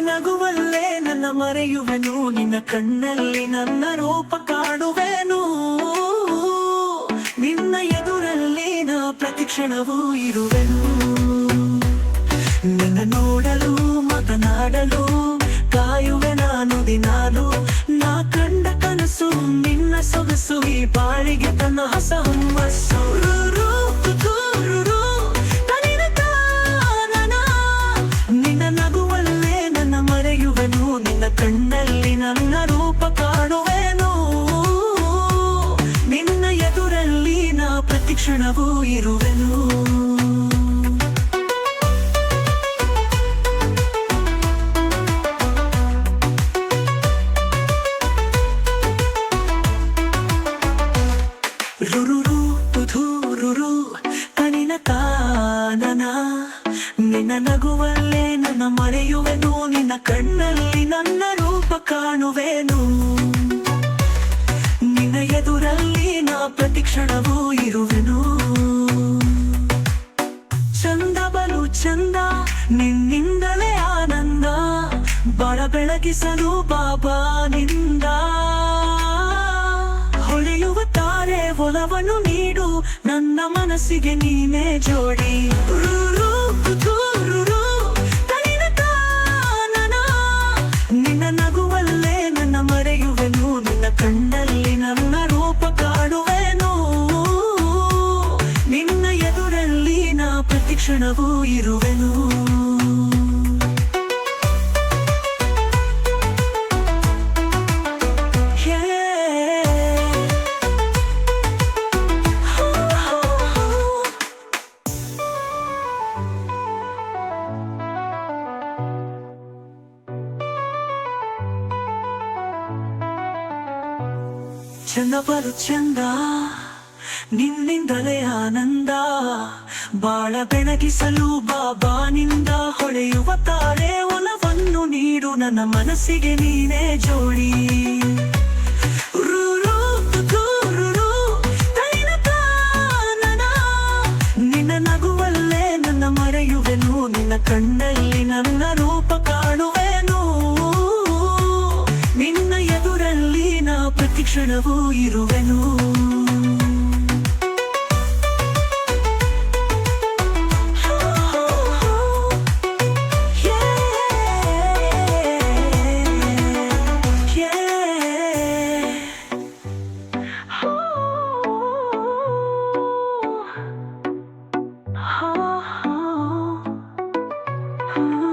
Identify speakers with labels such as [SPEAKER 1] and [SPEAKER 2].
[SPEAKER 1] ನಗುವಲ್ಲೇ ನನ್ನ ಮರೆಯುವೆನು, ನಿನ್ನ ಕಣ್ಣಲ್ಲಿ ನನ್ನ ರೂಪ ಕಾಣುವೆನು. ನಿನ್ನ ಎದುರಲ್ಲಿ ನಾ ಪ್ರತಿಕ್ಷಣವೂ ಇರುವೆನು. ನನ್ನ ನೋಡಲು, ಮಾತನಾಡಲು, ಕಾಯುವೆ ನಾನು ದಿನಾಲು. ನಾ ಕಂಡ ಕನಸು, ನಿನ್ನ ಸೊಗಸು, ಈ ಬಾಳಿಗೆ ತನ್ನ ಹೊಸ ನನ್ನ ರೂಪ ಕಾಣುವೆನು? ನಿನ್ನ ಎದುರಲ್ಲಿ ನಾ ಪ್ರತಿಕ್ಷಣವೂ ಇರುವೆನು? ರುರುರು ತುಧೂರುರು ಕಣಿನ ತಾನನ ನಿನ್ನ ನಗುವಲ್ಲೇ ನನ್ನ ಮರೆಯುವೆನು, ನಿನ್ನ ಕಣ್ಣಲ್ಲಿ ನನ್ನ ರೂಪ ಕಾಣುವೆನು. ನಿನ್ನ ಎದುರಲ್ಲಿ ನಾ ಪ್ರತಿಕ್ಷಣವೂ ಇರುವೆನು. ಚಂದ ಬಲು ಚಂದ, ನಿನ್ನಿಂದಲೇ ಆನಂದ ಬಳ ಬೆಳಗಿಸಲು ಬಾಬಾನಿಂದ ಹೊಳೆಯುವ ತಾರೆ ಒಲವನ್ನು ನೀಡು, ನನ್ನ ಮನಸ್ಸಿಗೆ ನೀನೇ ಜೋಡಿ. ನಿನ್ನ ನಗುವಲ್ಲೇ ನನ್ನ ಮರೆಯುವೆನು ನಿನ್ನ ಕಣ್ಣಲ್ಲಿ ನನ್ನ ರೂಪ ಕಾಣುವೆನು. ನಿನ್ನ ಎದುರಲ್ಲಿ ನಾ ಪ್ರತಿಕ್ಷಣವೂ ಇರುವೆನು. ಚಂದ ಬರು ಚಂದ, ನಿನ್ನಿಂದಲೇ ಆನಂದ, ಬಾಳ ಬೆಳಗಿಸಲು ಬಾಬಾನಿಂದ ಹೊಳೆಯುವ ತಾರೆ ಒಲವನ್ನು ನೀಡು ನನ್ನ ಮನಸ್ಸಿಗೆ ನೀನೇ ಜೋಡಿ. ನಿನ್ನ ನಗುವಲ್ಲೇ ನನ್ನ ಮರೆಯುವೆನು, ನಿನ್ನ ಕಣ್ಣಲ್ಲಿ ನನ್ನ ರೂಪ ಕಾಣುವೆನು ಪ್ರತಿ ಕ್ಷಣವೂ ಇರುವೆನು Oh.